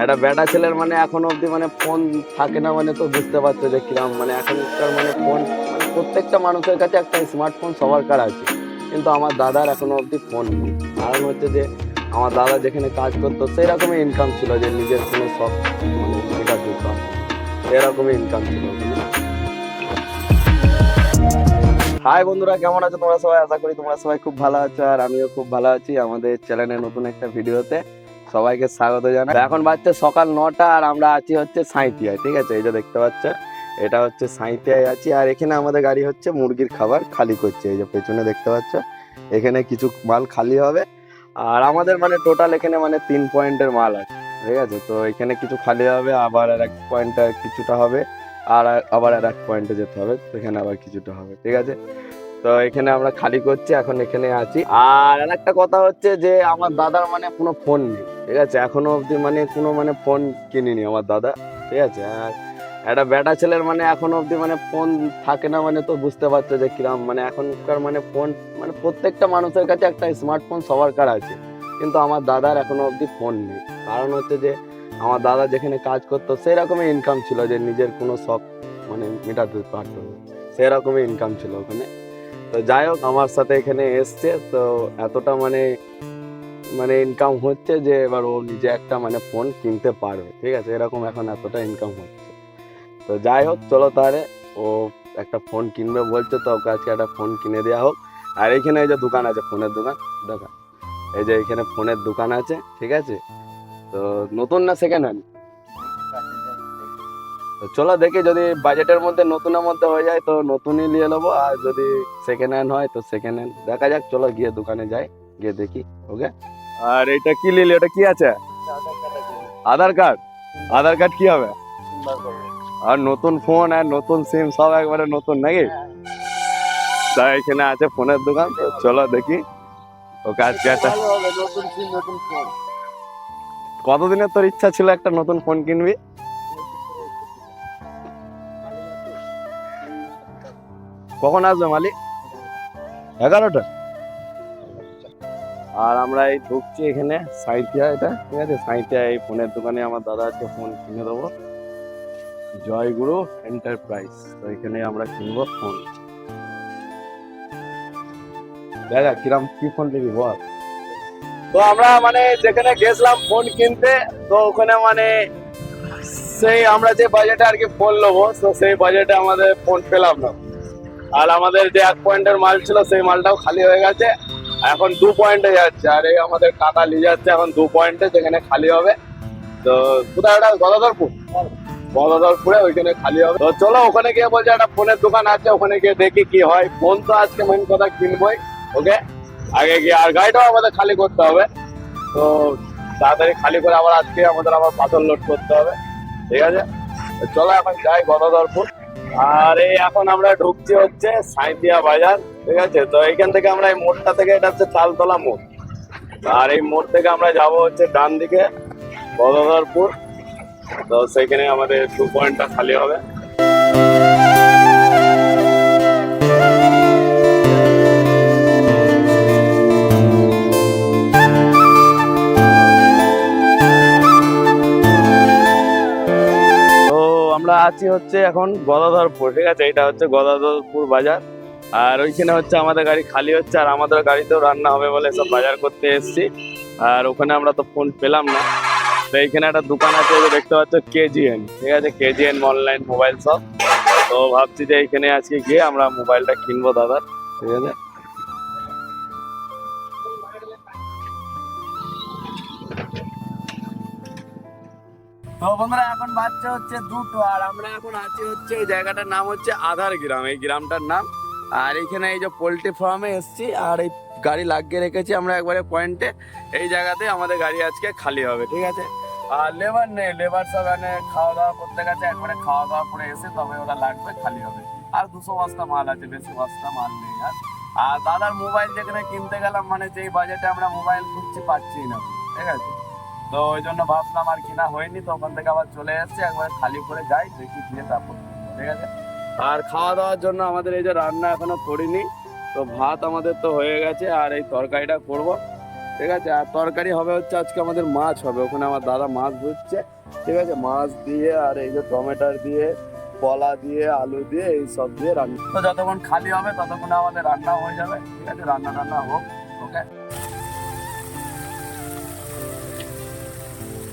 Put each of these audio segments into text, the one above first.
একটা বেটা ছেলের মানে এখন অবধি মানে ফোন থাকে না মানে তো বুঝতে পারছ যে কিরম মানে এখনকার মানে ফোন মানে প্রত্যেকটা মানুষের কাছে একটা স্মার্টফোন সবার কার আছে। কিন্তু আমার দাদার এখনও অবধি ফোন নেই। কারণ হচ্ছে যে আমার দাদা যেখানে কাজ করতো সেই রকমই ইনকাম ছিল যে নিজের কোনো শখ মানে মেটাতে পারতো এরকমই ইনকাম ছিল হাই বন্ধুরা, কেমন আছো? তোমরা সবাই? আশা করি তোমরা সবাই খুব ভালো আছো আর আমিও খুব ভালো আছি আমাদের চ্যানেলের নতুন একটা ভিডিওতে সবাইকে স্বাগত জানাই। এখন বাজছে সকাল নটা আর আমরা আছি হচ্ছে সাঁইতিয়ায় ঠিক আছে? এই যে দেখতে পাচ্ছ এটা হচ্ছে সাঁইতিয়ায় আছি। আর এখানে আমাদের গাড়ি হচ্ছে মুরগির খাবার খালি করছে। এই যে পেছনে দেখতে পাচ্ছ এখানে কিছু মাল খালি হবে। আর আমাদের মানে টোটাল এখানে মানে তিন পয়েন্টের মাল আছে, ঠিক আছে? তো এখানে কিছু খালি হবে, আবার আর এক পয়েন্টে কিছুটা হবে, আর আবার আর এক পয়েন্টে যেতে হবে তো এখানে আবার কিছুটা হবে, ঠিক আছে? তো এখানে আমরা খালি করছি, এখন এখানে আছি। আর একটা কথা হচ্ছে যে, আমার দাদার মানে কোনো ফোন নেই। ঠিক আছে, এখনও অবধি মানে কোনো মানে ফোন কিনিনি আমার দাদা, ঠিক আছে, আর একটা বেটা ছেলের মানে এখনও অবধি মানে ফোন থাকে না মানে তো বুঝতে পারছ যে কিরম মানে এখনকার মানে ফোন মানে প্রত্যেকটা মানুষের কাছে একটা স্মার্টফোন সবার কার আছে, কিন্তু আমার দাদার এখনও অবধি ফোন নেই। কারণ হচ্ছে যে আমার দাদা যেখানে কাজ করতো সেই রকমই ইনকাম ছিল যে নিজের কোনো শখ মানে মেটাতে পারতো সেরকমই ইনকাম ছিল ওখানে। তো যাই হোক, আমার সাথে এখানে এসছে, তো এতটা মানে মানে ইনকাম হচ্ছে যে এবার ও নিজে একটা মানে ফোন কিনতে পারবে, ঠিক আছে? এরকম এখন এতটা ইনকাম হচ্ছে। তো যাই হোক, চলো তাহলে ও একটা ফোন কিনবে বলছে, তো ওকে আজকে একটা ফোন কিনে দেওয়া হোক। আর এখানে এই যে দোকান আছে, ফোনের দোকান, দেখা। এই যে এখানে ফোনের দোকান আছে, ঠিক আছে? তো নতুন না সেকেন্ড হ্যান্ড তো চলো দেখি, যদি বাজেটের মধ্যে নতুনের মধ্যে হয়ে যায়, তো নতুনই নিয়ে নেব। আর যদি সেকেন্ড হ্যান্ড হয়, তো সেকেন্ড হ্যান্ড দেখা যাক, চলো গিয়ে দোকানে যাই, গিয়ে দেখি ওকে আর এটা কি লিলি? ওটা কি আছে? আধার কার্ড আধার কার্ড কি হবে? আর নতুন ফোন আর নতুন সিম সব একবারে নতুন নাকি? তা এখানে আছে ফোনের দোকান চলো দেখি। আজকে একটা কতদিনের তোর ইচ্ছা ছিল একটা নতুন ফোন কিনবি? কখন আসবে মালিক? এগারোটা আর আমরা এই ঢুকছি এখানে সাইটিয়া এটা, ঠিক আছে? সাইটিয়া এই ফোনের দোকানে আমার দাদা আজকে ফোন কিনে দেবো। জয়গুরু এন্টারপ্রাইজ, তো এখানে আমরা কিনবো ফোন। দেখা কিরাম, কি ফোন নিবি বল। তো আমরা মানে যেখানে গেছিলাম ফোন কিনতে, তো ওখানে মানে সেই আমরা যে বাজেটে আর কি ফোন নেব, তো সেই বাজেটে আমাদের ফোন পেলাম না। আর আমাদের যে এক পয়েন্টের মাল ছিল, সেই মালটাও খালি হয়ে গেছে। এখন দু পয়েন্টে যাচ্ছে, আর এই আমাদের কাকা নিয়ে যাচ্ছে এখন দু পয়েন্টে, যেখানে খালি হবে। তো কোথায় ওটা? গদাধরপুর? গদাধরপুরে ওইখানে খালি হবে। তো চলো, ওখানে গিয়ে বলছে একটা ফোনের দোকান আছে, ওখানে গিয়ে দেখি কি হয়। ফোন তো আজকে মেন কথা কিনবোই, ওকে? আগে গিয়ে আর গাড়িটাও আমাদের খালি করতে হবে। তো তাড়াতাড়ি খালি করে আবার আজকে আমাদের আবার পাথর লোড করতে হবে। ঠিক আছে? চলো, এখন যাই গদাধরপুর। আর এই এখন আমরা ঢুকছি হচ্ছে সাঁইতিয়া বাজার। ঠিক আছে? তো এইখান থেকে আমরা এই মোড়টা থেকে এটা হচ্ছে চালতলা মোড়। আর এই মোড় থেকে আমরা যাব হচ্ছে ডান দিকে গদাধরপুর তো সেখানে আমাদের টু পয়েন্টটা খালি হবে। আমরা আছি হচ্ছে এখন গদাধরপুর ঠিক আছে? এটা হচ্ছে গদাধরপুর বাজার। আর ওইখানে হচ্ছে আমাদের গাড়ি খালি হচ্ছে, আর আমাদের গাড়িতেও রান্না হবে বলে সব বাজার করতে এসেছি। আর ওখানে আমরা তো ফোন পেলাম না। তো এইখানে একটা দোকান আছে দেখতে পাচ্ছ কেজিএন। ঠিক আছে, কেজিএন অনলাইন মোবাইল শপ তো ভাবছি যে এইখানে আজকে গিয়ে আমরা মোবাইলটা কিনবো দাদার ঠিক আছে? তো বন্ধুরা, এখন বাচ্চা হচ্ছে দুটো, আর আমরা এখন আছি হচ্ছে এই জায়গাটার নাম হচ্ছে আধার গ্রাম। এই গ্রামটার নাম আর এখানে এই যে পোল্ট্রি ফার্মে এসছি, আর এই গাড়ি লাগিয়ে রেখেছি আমরা একবারে পয়েন্টে এই জায়গাতে আমাদের গাড়ি আজকে খালি হবে, ঠিক আছে? আর লেবার নেই লেবার সব এখানে খাওয়া দাওয়া করতে গেছে, একবারে খাওয়া দাওয়া করে এসে তবে ওরা লাগবে, খালি হবে। আর দুশো বস্তা মাল আছে, বেশি বস্তা মাল নেই আর। আর দাদার মোবাইল যেখানে কিনতে গেলাম মানে যেই বাজেটে আমরা মোবাইল খুঁজছি, পাচ্ছি না, ঠিক আছে? তো ওই জন্য ভাবলাম আর কিনা হয়নি, তো ওখান থেকে আবার চলে এসেছি, একবার খালি করে যাই, দেখি দিয়ে তারপর ঠিক আছে? আর খাওয়া দাওয়ার জন্য আমাদের এই যে রান্না এখনও করিনি, তো ভাত আমাদের তো হয়ে গেছে, আর এই তরকারিটা করব। ঠিক আছে? আর তরকারি হবে হচ্ছে আজকে আমাদের মাছ হবে, ওখানে আমার দাদা মাছ ধরছে ঠিক আছে? মাছ দিয়ে আর এই যে টমেটোর দিয়ে, কলা দিয়ে, আলু দিয়ে, এই সব দিয়ে রান্না। তো যতক্ষণ খালি হবে ততক্ষণ আমাদের রান্না হয়ে যাবে। ঠিক আছে? রান্না টান্না হোক।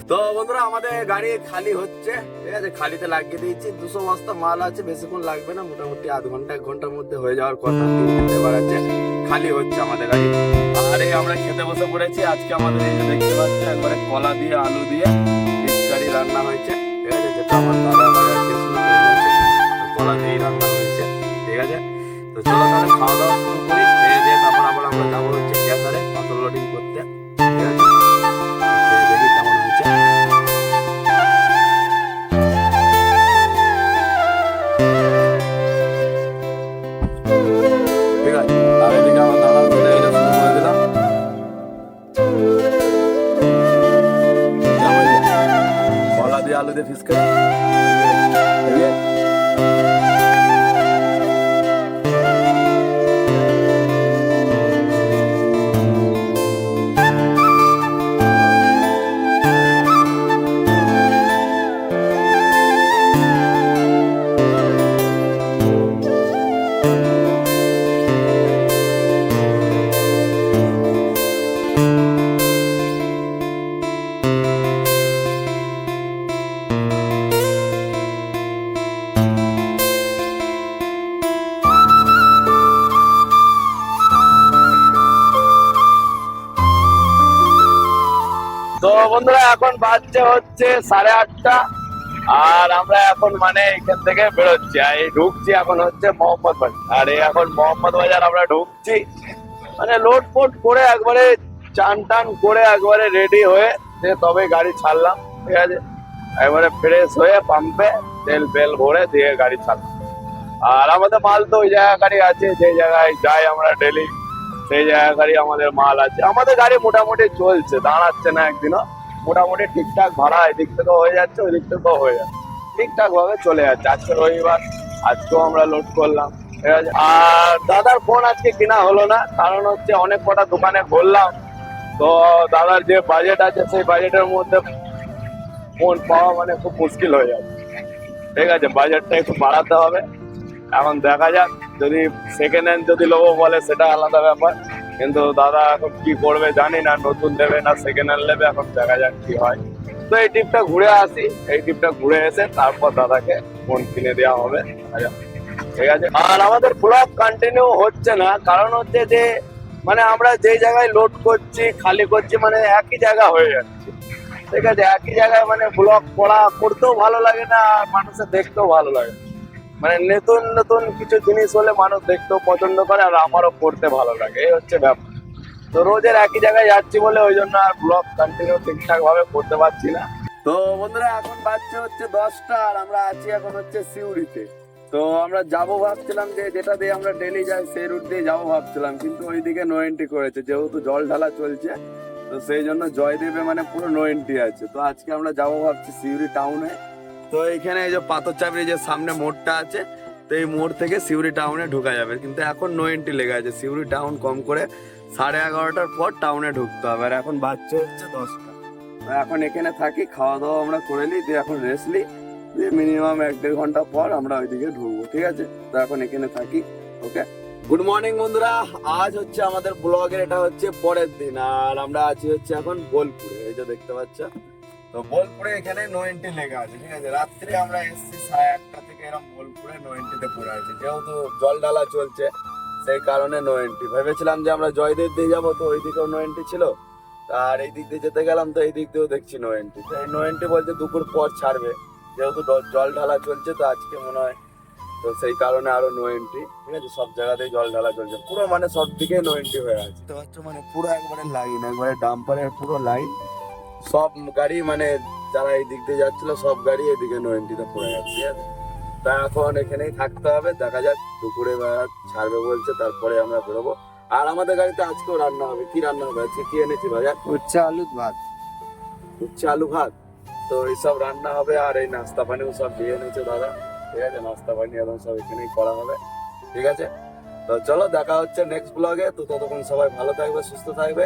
তো বন্ধুরা, আমাদের গাড়ি খালি হচ্ছে। ঠিক আছে, খালিতে লাগিয়ে দিয়েছি। দুশো বস্তা মাল আছে, বেশিক্ষণ লাগবে না, মোটামুটি আধ ঘণ্টা, এক ঘণ্টার মধ্যে হয়ে যাওয়ার কথা। এবার আছে, খালি হচ্ছে আমাদের গাড়ি। আর এই আমরা খেতে বসে পড়েছি। আজকে আমাদের এই দেখতে পাচ্ছ একবারে কলা দিয়ে, আলু দিয়ে গাড়ি রান্না হয়েছে। ঠিক আছে, যেটা আমার দাদা কলা দিয়েই রান্না হয়েছে। ঠিক আছে, তো চলো তাহলে খাওয়া দাওয়া শুরু করি। কলা দিয়ে আলু বন্ধুরা, এখন বাজছে হচ্ছে সাড়ে আটটা। আর আমরা এখন মানে এখান থেকে বেরোচ্ছি। আর এই ঢুকছি এখন হচ্ছে মোহাম্মদ বাজার। আর এই এখন মোহাম্মদ বাজার আমরা ঢুকছি। মানে লোড ফোড করে একবারে চান টান করে একবারে রেডি হয়ে সে তবে গাড়ি ছাড়লাম, ঠিক আছে? একবারে ফ্রেশ হয়ে পাম্পে তেল ফেল ভরে দিয়ে গাড়ি ছাড়লাম। আর আমাদের মাল তো ওই জায়গা গাড়ি আছে, যে জায়গায় যাই আমরা ডেলি সেই জায়গা গাড়ি আমাদের মাল আছে। আমাদের গাড়ি মোটামুটি চলছে, দাঁড়াচ্ছে না একদিনও। মোটামুটি ঠিকঠাক ভাড়া, এদিক থেকেও হয়ে যাচ্ছে ওই দিক থেকেও হয়ে যাচ্ছে। ঠিকঠাক ভাবে চলে যাচ্ছে। আজকে রবিবার, আজকেও আমরা লোড করলাম। ঠিক আছে? আর দাদার ফোন আজকে কিনা হলো না, কারণ হচ্ছে অনেক কটা দোকানে ঘুরলাম। তো দাদার যে বাজেট আছে, সেই বাজেটের মধ্যে ফোন পাওয়া মানে খুব মুশকিল হয়ে যাচ্ছে। ঠিক আছে? বাজেটটা একটু বাড়াতে হবে। এখন দেখা যাক, যদি সেকেন্ড হ্যান্ড যদি লোবো বলে, সেটা আলাদা ব্যাপার। কিন্তু দাদা এখন কি করবে জানি না, নতুন নেবে না সেকেন্ড হ্যান্ড নেবে, এখন দেখা যাক কি হয়। তো এই ট্রিপটা ঘুরে আসি, এই ট্রিপটা ঘুরে এসে তারপর দাদাকে ফোন কিনে দেওয়া হবে। ঠিক আছে? আর আমাদের ব্লগ কন্টিনিউ হচ্ছে না, কারণ হচ্ছে যে মানে আমরা যে জায়গায় লোড করছি, খালি করছি মানে একই জায়গা হয়ে যাচ্ছে। ঠিক আছে? একই জায়গায় মানে ব্লগ পড়া করতেও ভালো লাগে না, আর মানুষের দেখতেও ভালো লাগে না। মানে নতুন নতুন কিছু জিনিস হলে মানুষ দেখতেও পছন্দ করে আর আমারও পড়তে ভালো লাগে, এই হচ্ছে ব্যাপার। তো রোজের একই জায়গায় যাচ্ছি বলে ওই জন্য আর ব্লগ কন্টিনিউ ঠিকঠাক ভাবে করতে পারছি না। তো বন্ধুরা, এখন বাজছে হচ্ছে দশটা আর আমরা আছি এখন হচ্ছে সিউড়িতে। তো আমরা যাব ভাবছিলাম যে যেটা দিয়ে আমরা ডেলি যাই, সেই রুট দিয়ে যাব ভাবছিলাম, কিন্তু ওইদিকে নো এন্ট্রি করেছে, যেহেতু জল ঢালা চলছে, তো সেই জন্য জয়দেবে মানে পুরো নো এন্ট্রি আছে। তো আজকে আমরা যাব ভাবছি সিউড়ি টাউনে তো এইখানে এই যে পাথর চাপড়ি যে সামনে মোড়টা আছে, তো এই মোড় থেকে সিউড়ি টাউনে ঢুকা যাবে। কিন্তু এখন নো এন্ট্রি লেগে আছে। সিউড়ি টাউন কম করে সাড়ে এগারোটার পর টাউনে ঢুকতে হবে। আর এখন বাচ্চা হচ্ছে দশটা। এখন এখানে থাকি, খাওয়া দাওয়া আমরা করে নিই, দিয়ে এখন রেস্ট নিই। দিয়ে মিনিমাম এক দেড় ঘণ্টা পর আমরা ওইদিকে ঢুকবো, ঠিক আছে? তো এখন এখানে থাকি ওকে গুড মর্নিং বন্ধুরা। আজ হচ্ছে আমাদের ব্লগের এটা হচ্ছে পরের দিন। আর আমরা আছি হচ্ছে এখন বোলপুরে, এই যে দেখতে পাচ্ছ? তো বোলপুরে এখানে নো লেখা আছে, ঠিক আছে? রাত্রে আমরা এসেছি সাড়ে আটটা থেকে এরকম বোলপুরে নো পড়ে আছি। যেহেতু জল ঢালা চলছে, সেই কারণে নো ভেবেছিলাম যে আমরা জয়দেব দিয়ে যাব, তো ওই দিকেও নো ছিল। আর এই দিক দিয়ে যেতে গেলাম, তো এই দিক দিয়েও দেখছি নো তো এই নো এন্ট্রি বলতে দুপুর পর ছাড়বে। যেহেতু জল ঢালা চলছে, তো আজকে মনে হয়, তো সেই কারণে আরও নো এন্ট্রি, ঠিক আছে? সব জায়গাতেই জল ঢালা চলছে। পুরো মানে সব দিকে নো এন্ট্রি হয়ে আছে। তো মানে পুরো একবারে লাইন একবারে ডাম্পারের পুরো লাইন সব গাড়ি মানে যারা এই দিক দিয়ে যাচ্ছিল সব গাড়ি এদিকে নো এন্ট্রিতে পড়ে যাচ্ছে তা এখন এখানেই থাকতে হবে দেখা যাক দুপুরে বা ছাড়বে বলছে তারপরে আমরা বেরোবো। আর আমাদের গাড়িতে আজকেও রান্না হবে। কি রান্না হবে? আজকে কি এনেছি বাজার? উচ্ছে আলু ভাত। উচ্ছে আলু ভাত? তো এইসব রান্না হবে আর এই নাস্তা পানিও সব দিয়ে এনেছে দাদা। ঠিক আছে নাস্তা পানি এখন সব এখানেই করা হবে। ঠিক আছে? তো চলো দেখা হচ্ছে নেক্সট ব্লগে তো ততক্ষণ সবাই ভালো থাকবে সুস্থ থাকবে।